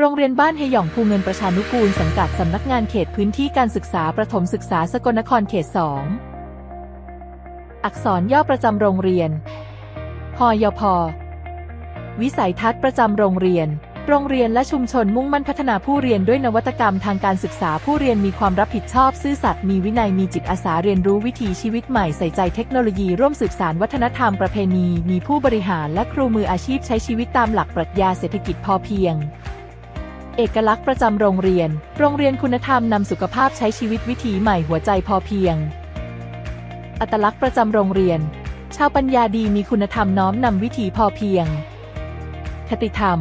โรงเรียนบ้านเฮหยองภูเงินประชานุกูลสังกัดสำนักงานเขตพื้นที่การศึกษาประถมศึกษาสกลนครเขต 2 อักษรย่อประจำโรงเรียนพยพวิสัยทัศน์ประจำโรงเรียน โรงเรียนและชุมชนมุ่งมั่นพัฒนาผู้เรียนด้วยนวัตกรรมทางการศึกษาผู้เรียนมีความรับผิดชอบซื่อสัตย์มีวินัยมีจิตอาสาเรียนรู้วิถีชีวิตใหม่ใส่ใจเทคโนโลยีร่วมสืบสานวัฒนธรรมประเพณี มีผู้บริหารและครูมืออาชีพใช้ชีวิตตามหลักปรัชญาเศรษฐกิจพอเพียง เอกลักษณ์ประจำโรงเรียน โรงเรียนคุณธรรมนำสุขภาพใช้ชีวิตวิถีใหม่หัวใจพอเพียง อัตลักษณ์ประจำโรงเรียน ชาวปัญญาดีมีคุณธรรมน้อมนำวิถีพอเพียง คติธรรม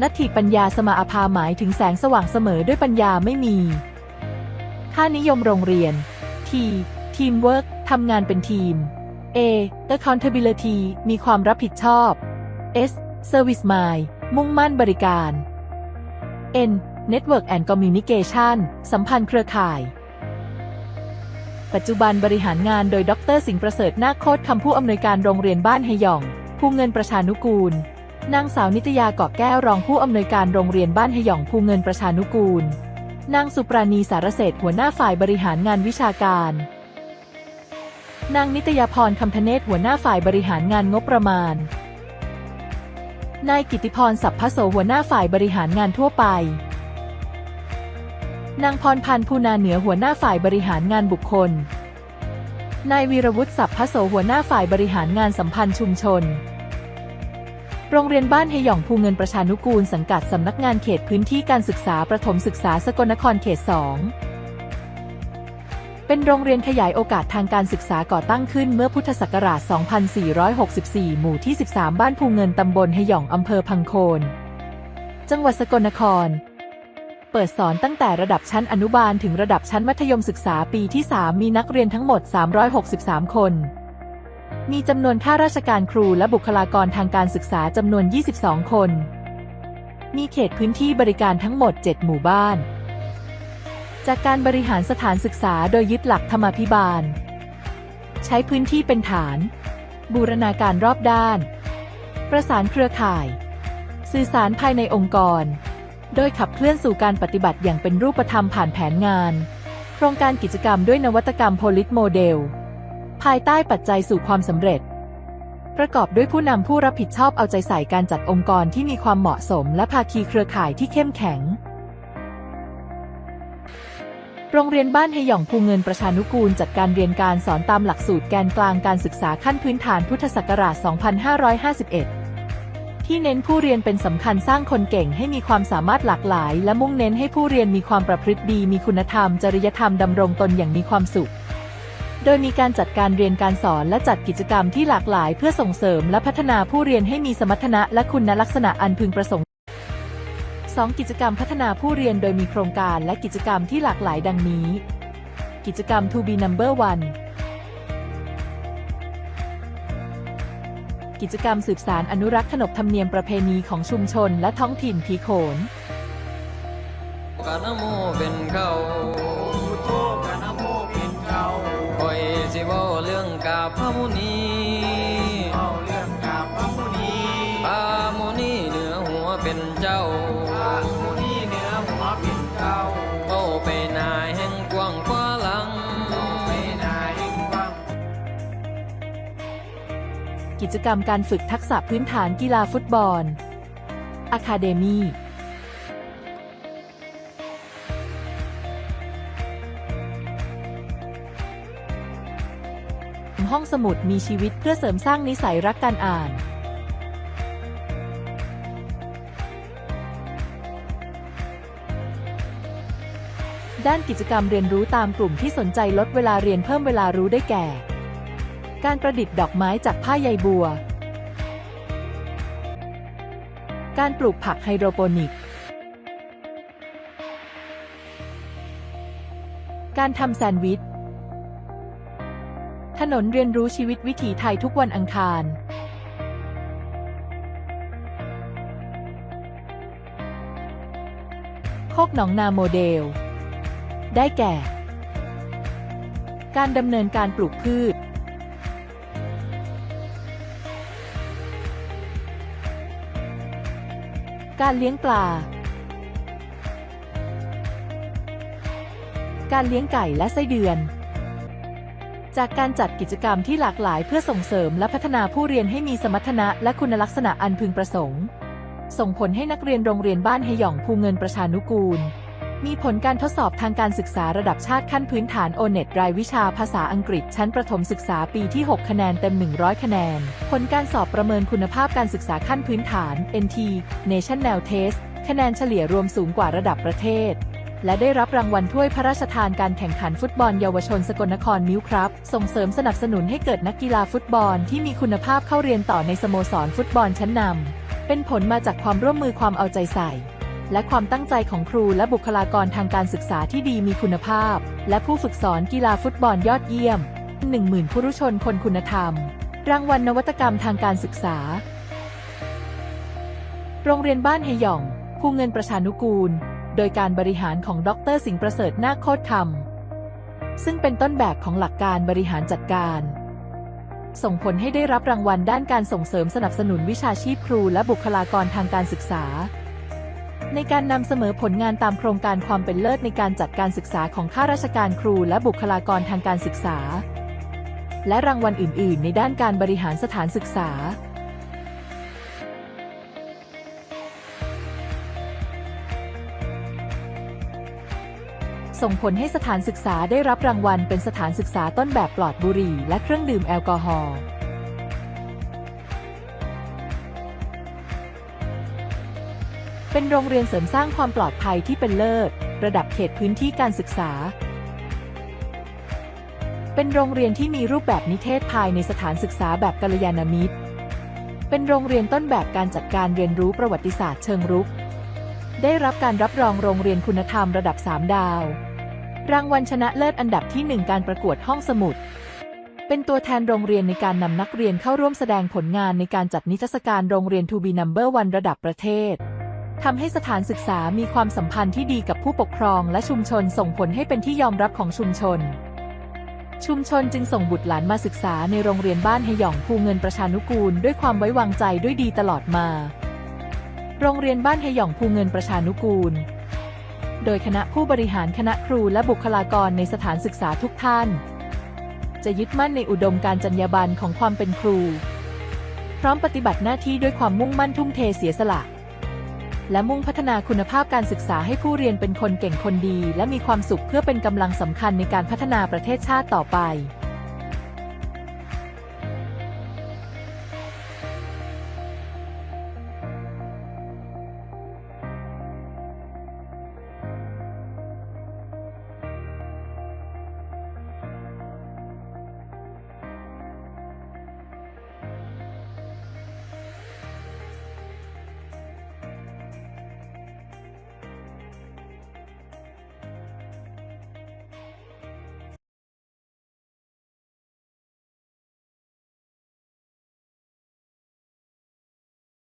นัตถิปัญญาสมาอาภาหมายถึงแสงสว่างเสมอด้วยปัญญาไม่มี ค่านิยมโรงเรียน T Teamwork ทำงานเป็นทีม A Accountability มีความรับผิดชอบ S Service Mind มุ่งมั่นบริการ N Network and Communication สัมพันธ์เครือข่าย ปัจจุบันบริหารงานโดยดรสิงห์ประเสริฐนาคโคตรคำผู้อำนวยการโรงเรียนบ้านเฮยอง ภูเงินประชานุกูล นางสาวนิตยาเกาะแก้วรองผู้อำนวยการโรงเรียนบ้านเฮยองภูเงินประชานุกูล นางสุปราณีสารเศรษหัวหน้าฝ่ายบริหารงานวิชาการ นางนิตยาพรคำธเนศหัวหน้าฝ่ายบริหารงานงบประมาณ นายกิติพรสัพพโสหัวหน้าฝ่ายบริหารงานทั่วไป นางพรพันธ์ภูนาเหนือหัวหน้าฝ่ายบริหารงานบุคคล นายวีรวุฒิสัพพโสหัวหน้าฝ่ายบริหารงานสัมพันธ์ชุมชน โรงเรียนบ้านเฮยองภูเงินประชานุกูลสังกัดสำนักงานเขตพื้นที่การศึกษาประถมศึกษาสกลนครเขต2 เป็นโรงเรียนขยายโอกาสทางการศึกษาก่อตั้งขึ้นเมื่อพุทธศักราช 2464 หมู่ที่ 13 บ้านภูเงินตำบลเฮหย่องอำเภอพังโคน จังหวัดสกลนคร เปิดสอนตั้งแต่ระดับชั้นอนุบาลถึงระดับชั้นมัธยมศึกษาปีที่ 3 มีนักเรียนทั้งหมด 363 คน มีจำนวนข้าราชการครูและบุคลากรทางการศึกษาจำนวน 22 คน มีเขตพื้นที่บริการทั้งหมด 7 หมู่บ้าน จากการบริหารสถานศึกษาโดยยึดหลักธรรมาภิบาล ใช้พื้นที่เป็นฐาน บูรณาการรอบด้าน ประสานเครือข่าย สื่อสารภายในองค์กร โดยขับเคลื่อนสู่การปฏิบัติอย่างเป็นรูปธรรมผ่านแผนงาน โครงการกิจกรรมด้วยนวัตกรรม Polit Model ภายใต้ปัจจัยสู่ความสำเร็จ ประกอบด้วยผู้นำผู้รับผิดชอบเอาใจใส่การจัดองค์กรที่มีความเหมาะสม และภาคีเครือข่ายที่เข้มแข็ง โรงเรียนบ้านเฮหยองภูเงินประชานุกูลจัดการเรียนการสอนตามหลักสูตรแกนกลางการศึกษาขั้นพื้นฐานพุทธศักราช 2551 ที่เน้นผู้เรียนเป็นสำคัญสร้างคนเก่งให้มีความสามารถหลากหลาย และมุ่งเน้นให้ผู้เรียนมีความประพฤติดี มีคุณธรรม จริยธรรมดำรงตนอย่างมีความสุข โดยมีการจัดการเรียนการสอนและจัดกิจกรรมที่หลากหลาย เพื่อส่งเสริมและพัฒนาผู้เรียนให้มีสมรรถนะและคุณลักษณะอันพึงประสงค์ 2. กิจกรรมพัฒนาผู้เรียนโดยมีโครงการและกิจกรรมที่หลากหลายดังนี้ กิจกรรม To be number one กิจกรรมสืบสารอนุรักษ์ขนบธรรมเนียมประเพณีของชุมชนและท้องถิ่นผีโขน กะนะโมเป็นเขาพุทโธกะนะโมเป็นเขาคอยสิเว้าเรื่องกาพระมุนี เป็นเจ้าพระมุนีเหนือหัวเป็นเจ้าโอ้ไปนายแห่งกว้างฟ้าหลังไปนายแห่งกว้างกิจกรรมการฝึกทักษะพื้นฐานกีฬาฟุตบอลอะคาเดมีห้องสมุดมีชีวิตเพื่อเสริมสร้างนิสัยรักการอ่าน ด้านกิจกรรมเรียนรู้ตามกลุ่มที่สนใจลดเวลาเรียนเพิ่มเวลารู้ได้แก่ การประดิษฐ์ดอกไม้จากผ้าใยบัว การปลูกผักไฮโดรโปนิก การทำแซนด์วิช ถนนเรียนรู้ชีวิตวิถีไทยทุกวันอังคารโคกหนองนาโมเดล ได้แก่ การดำเนินการปลูกพืช การเลี้ยงปลา การเลี้ยงไก่และไส้เดือน จากการจัดกิจกรรมที่หลากหลายเพื่อส่งเสริมและพัฒนาผู้เรียนให้มีสมรรถนะและคุณลักษณะอันพึงประสงค์ ส่งผลให้นักเรียนโรงเรียนบ้านเฮยองภูเงินประชานุกูล มีผลการทดสอบทางการศึกษาระดับชาติขั้นพื้นฐานโอเน็ตรายวิชาภาษาอังกฤษ ชั้นประถมศึกษาปีที่ 6 คะแนนเต็ม 100 คะแนน ผลการสอบประเมินคุณภาพการศึกษาขั้นพื้นฐาน NT National Test คะแนนเฉลี่ยรวมสูงกว่าระดับประเทศ และได้รับรางวัลถ้วยพระราชทานการแข่งขันฟุตบอลเยาวชนสกลนครมิวครับ ส่งเสริมสนับสนุนให้เกิดนักกีฬาฟุตบอลที่มีคุณภาพเข้าเรียนต่อในสโมสรฟุตบอลชั้นนำเป็นผลมาจากความร่วมมือความเอาใจใส่ และความตั้งใจของครูและบุคลากรทางการศึกษาที่ดีมีคุณภาพ และผู้ฝึกสอนกีฬาฟุตบอลยอดเยี่ยม 10,000 ผู้รุชนคนคุณธรรม รางวัลนวัตกรรมทางการศึกษา โรงเรียนบ้านเฮหยอง ภูเงินประชานุกูล โดยการบริหารของดรสิงห์ประเสริฐนาคโคตรธรรมซึ่งเป็นต้นแบบของหลักการบริหารจัดการส่งผลให้ได้รับรางวัลด้านการส่งเสริมสนับสนุนวิชาชีพครูและบุคลากรทางการศึกษา ในการนำเสนอผลงานตามโครงการความเป็นเลิศในการจัดการศึกษาของข้าราชการครูและบุคลากรทางการศึกษา และรางวัลอื่น ๆ ในด้านการบริหารสถานศึกษา ส่งผลให้สถานศึกษาได้รับรางวัลเป็นสถานศึกษาต้นแบบปลอดบุหรี่และเครื่องดื่มแอลกอฮอล์ เป็นโรงเรียนเสริมสร้างความปลอดภัยที่เป็นเลิศ ระดับเขตพื้นที่การศึกษา เป็นโรงเรียนที่มีรูปแบบนิเทศภายในสถานศึกษาแบบกัลยาณมิตร เป็นโรงเรียนต้นแบบการจัดการเรียนรู้ประวัติศาสตร์เชิงรุก ได้รับการรับรองโรงเรียนคุณธรรมระดับ 3 ดาว รางวัลชนะเลิศอันดับที่ 1 การประกวดห้องสมุดเป็นตัวแทนโรงเรียนในการนำนักเรียนเข้าร่วมแสดงผลงานในการจัดนิทรรศการโรงเรียน To be number one ระดับประเทศ ทำให้สถานศึกษามีความสัมพันธ์ที่ดีกับผู้ปกครองและชุมชนส่งผลให้เป็นที่ยอมรับของชุมชน ชุมชนจึงส่งบุตรหลานมาศึกษาในโรงเรียนบ้านเฮหยองภูเงินประชานุกูล ด้วยความไว้วางใจด้วยดีตลอดมา โรงเรียนบ้านเฮหยองภูเงินประชานุกูล โดยคณะผู้บริหารคณะครูและบุคลากรในสถานศึกษาทุกท่าน จะยึดมั่นในอุดมการจรรยาบรรณของความเป็นครู พร้อมปฏิบัติหน้าที่ด้วยความมุ่งมั่นทุ่มเทเสียสละ และมุ่งพัฒนาคุณภาพการศึกษาให้ผู้เรียนเป็นคนเก่งคนดี และมีความสุขเพื่อเป็นกำลังสำคัญในการพัฒนาประเทศชาติต่อไป